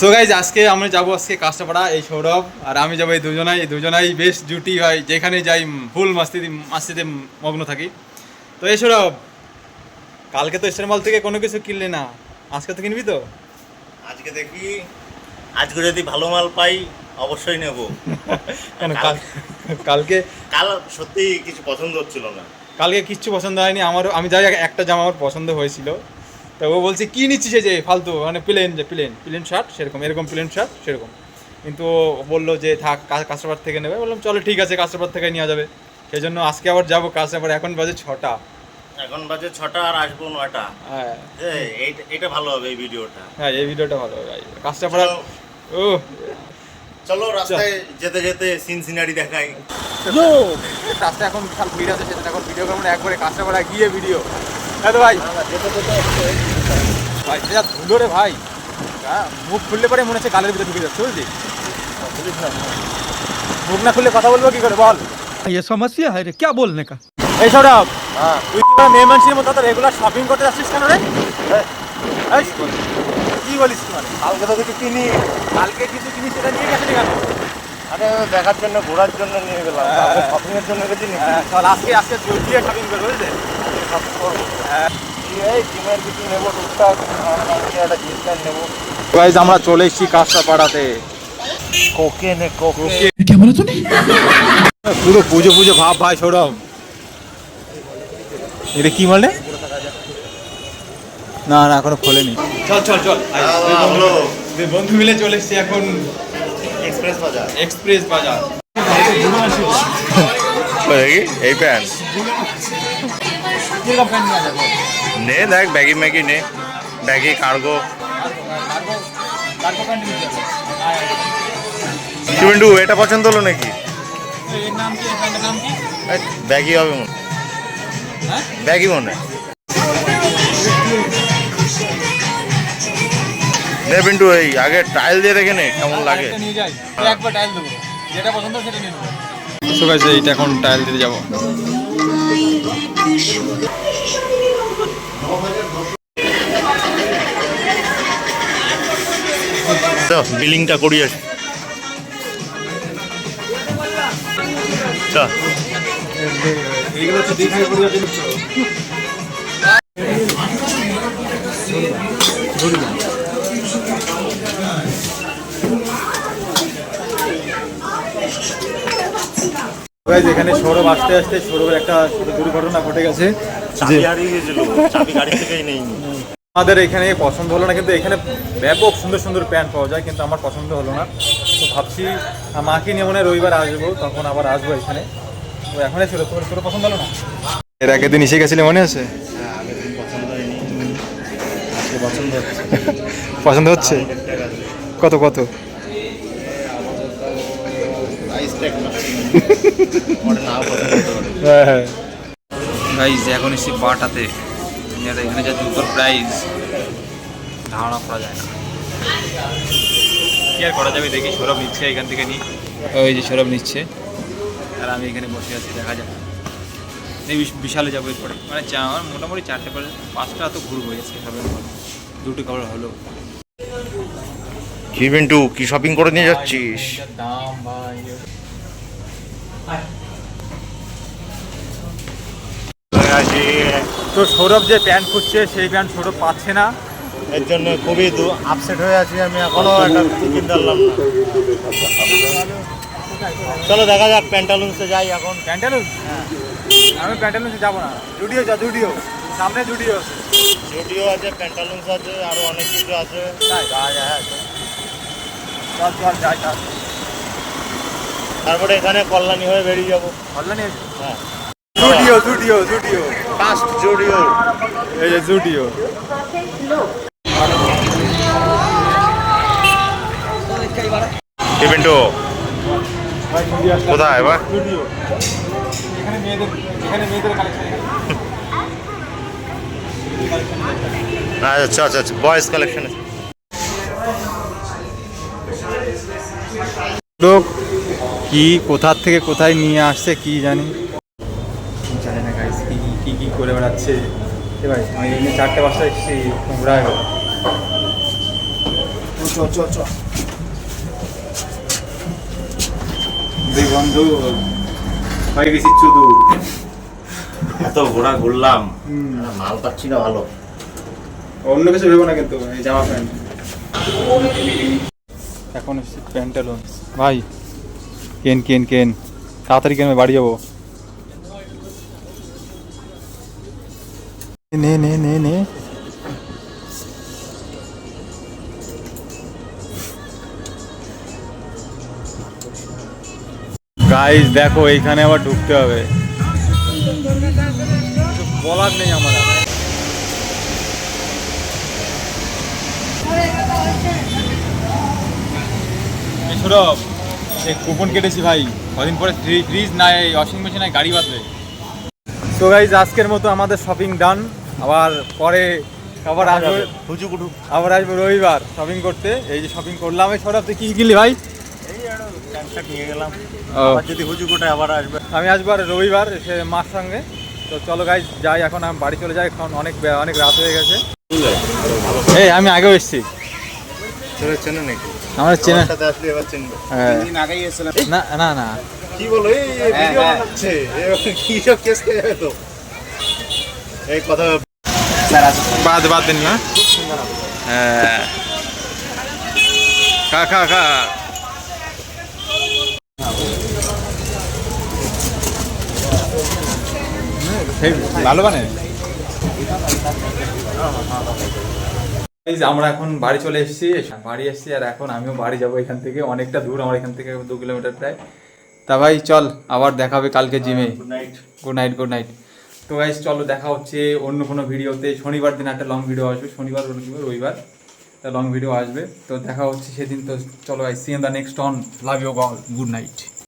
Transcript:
So guys আজকে আমরা যাব আজকে কাস্টাপাড়া এই সৌরভ আর আমি যাব এই দুজনাই এই দুজনাই বেশ জুটি হয় যেখানে যাই ফুল মাস্তি মাস্তিতে মগ্ন থাকি। তো এই সৌরভ কালকে তো মল থেকে কোনো কিছু কিনলে না। আজকে তো কিনবি তো? আজকে দেখি আজকে যদি ভালো মাল পাই অবশ্যই নেব। কেন কাল কালকে কাল সত্যি কিছু পছন্দ হচ্ছিল না। কালকে কিচ্ছু পছন্দ হয়নি আমার আমি যাই একটা জামা আমার পছন্দ হয়েছিল। তো ও বলছে কি নিচ্ছিস এই যে ফালতু? মানে প্লেন যে প্লেন প্লেন শার্ট সেরকম এরকম প্লেন শার্ট সেরকম। কিন্তু ও বলল যে থাক কাস্টমার থেকে নেবে। বললাম চলো ঠিক আছে কাস্টমার থেকে নেওয়া যাবে। সেই জন্য আজকে আবার যাব কাস্টমার এখন বাজে ছটা। এখন বাজে ছটা আর আসব নয়টা। হ্যাঁ। এটা ভালো হবে এই ভিডিওটা। হ্যাঁ এই ভিডিওটা ভালো হবে কাস্টমার ও চলো। রাস্তায় যেতে যেতে সিন সিনারি দেখাই রাস্তা এখন বিশাল ভিড় আছে সেটা এখন ভিডিও করব একবারে কাস্টমার গিয়ে ভিডিও। হ্যাঁ তো ভাই ভাই যা ধুলো রে ভাই হ্যাঁ মুখ খুললে পরে মনে হচ্ছে গালের ভিতরে ঢুকে যাচ্ছে বুঝলি মুখ না খুললে কথা বলবো কি করে বল ये समस्या है रे क्या बोलने का এই সৌরভ হ্যাঁ তুই কি করে মেয়ে মানুষের মতো তো রেগুলার শপিং করতে যাচ্ছিস কেন রে এই, কি বলিস তুই মানে কালকে তো কিছু কিনি কালকে কিছু জিনিস সেটা নিয়ে গেছিলি কেন আরে দেখার জন্য ঘোরার জন্য নিয়ে গেলাম শপিং এর জন্য গেছি নাকি? হ্যাঁ, চল আজকে আজকে দিয়ে শপিং করবো বুঝলি গাইজ আমরা চলে এসেছি কাজটা পাড়াতে কোকেনে কোকে কেমন তুমি পুরো পুজো পুজো ভাব ভাই সৌরভ এটা কি মানে না না এখনও খোলেনি। চল চল চল। বন্ধু মিলে চলে এসছি এখন এক্সপ্রেস বাজার। এক্সপ্রেস বাজার। এই প্যান্ট। নে দেখ ব্যাগি ম্যাগি নে। ব্যাগি কার্গো নিয়ে এটা পছন্দ হলো নাকি? ব্যাগি হবে মনে হ্যাঁ? ব্যাগি মনে নে পিন্টু এই আগে ট্রায়াল দিয়ে দেখে নে কেমন লাগে। আরেকটা নিয়ে যাই। একবার টাইল দেবো। যেটা পছন্দ সেটা নিয়ে নেব। সো গাইস এইটা এখন টাইল দিতে যাব। বিলিংটা করি আসি। এইগুলো তো দেখাই পড়ে যাবে গাইজ এখানে সৌরভ আসতে আসতে সৌরভের একটা দুর্ঘটনা ঘটে গেছে। চাবি হারিয়ে গেছিল চাবি গাড়ি থেকেই নেই। আমাদের এখানে পছন্দ হলো না কিন্তু এখানে ব্যাপক সুন্দর সুন্দর প্যান্ট পাওয়া যায় কিন্তু আমার পছন্দ হলো না। তো ভাবছি মাকে নিয়ে মনে হয় রবিবার আসব তখন আবার আসব এখানে। তো এখন ছিল তোর তোর পছন্দ হলো না? এর আগের দিন এসে গেছিলে মনে আছে? হচ্ছে। পছন্দ হচ্ছে? কত কত? হ্যাঁ হ্যাঁ গাইজ এখন এসেছি বাটাতে আর এখানে যা জুতোর প্রাইস ধারণা করা যায় না। কি আর করা যাবে? দেখি সৌরভ নিচ্ছে এখান থেকে নিই ওই যে সৌরভ নিচ্ছে। আর আমি এখানে বসে আছি দেখা যাক। বিশ- বিশালে যাব এরপরে। মানে চা আমার মোটামুটি চারটে পরে পাঁচটা তো ঘুরবো এসে সবের পর দুটো কাপড় হলো। কি পিন্টু কি শপিং করে নিয়ে যাচ্ছিস? দাম ভাই তো সৌরভ যে প্যান্ট খুঁজছে সেই প্যান্ট সৌরভ পাচ্ছে না। এর জন্য খুবই আপসেট হয়ে আছি আমি এখনও একটা কিনতে পারলাম না। চলো দেখা যাক প্যান্টালুন্সে যাই এখন। প্যান্টালুন আমি প্যান্টালুনে যাব না। জুডিও যা জুডিও সামনে জুডিও জুডিও আছে প্যান্টালুন্স আছে আরও অনেক কিছু আছে। তাই? যা যা হ্যাঁ। চল চল যাই চল তারপরে এখানে কল্যাণী হয়ে বেরিয়ে যাব। কল্যাণী হ্যাঁ Zudio Zudio Zudio. First Zudio. এই যে জুডিও। কোথায় এবার? জুডিও। এখানে মেয়েদের এখানে মেয়েদের কালেকশন আচ্ছা আচ্ছা আচ্ছা বয়েজ কালেকশন লোক কি কোথার থেকে কোথায় নিয়ে আসছে কি জানি। জানি না গাইস কি কি- কি কি করে বেড়াচ্ছে। এ ভাই আমি এই নিয়ে চারটে বাজটা এসেছি ঘোরা হলো দুই বন্ধু হয়ে গেছি চুদু। এত ঘোরা ঘুরলাম। মাল পাচ্ছি না ভালো। অন্য কিছু ভেবো না কিন্তু এই জামা প্যান্ট। এখন এসেছি প্যান্টালুন ভাই কেন কেন কেন? তাড়াতাড়ি কেন বাড়ি যাব? নে নে নে নে। গাইস দেখো, এইখানে আবার ঢুকতে হবে। বলার নেই আমার সৌরভ। এই কুপন কেটেছি ভাই। কদিন পরে ফ্রিজ নাই ওয়াশিং মেশিন নাই গাড়ি বাঁধবে। তো গাইজ আজকের মতো আমাদের শপিং ডান আবার পরে আবার আসবে। হুজু কুটু। আবার আসবে রবিবার শপিং করতে। এই যে শপিং করলাম এই সরাতে তুই কি কিনলি ভাই? নিয়ে গেলাম। যদি আবার আসবে। আমি আসব আর রবিবার এসে মার সঙ্গে। তো চলো গাইজ যাই এখন আমি বাড়ি চলে যাই। এখন অনেক অনেক রাত হয়ে গেছে। এই আমি আগেও এসেছি। তোরা চেনে নাকি? আমার চেনে সাথে আসলে এবার চিনবে। হ্যাঁ। দিন আগেই এসেছিলাম। না না না। কি বলো? এই ভিডিও বানাচ্ছে। এ কি সব কেস খেয়ে তো? এই কথা বাদ বাদ দিন না। হ্যাঁ। খা খা খা। ভালো বানে আমরা এখন বাড়ি চলে এসেছি বাড়ি এসেছি আর এখন আমিও বাড়ি যাব এখান থেকে। অনেকটা দূর আমার এখান থেকে দু কিলোমিটার প্রায়। তা ভাই চল আবার দেখা হবে কালকে জিমে। Good night good night good night তো গাইজ চলো দেখা হচ্ছে অন্য কোনো ভিডিওতে। শনিবার দিন একটা লং ভিডিও আসবে। শনিবার রবিবার রবিবার একটা লং ভিডিও আসবে। তো দেখা হচ্ছে সেদিন। তো চলো guys see the next one love you all good night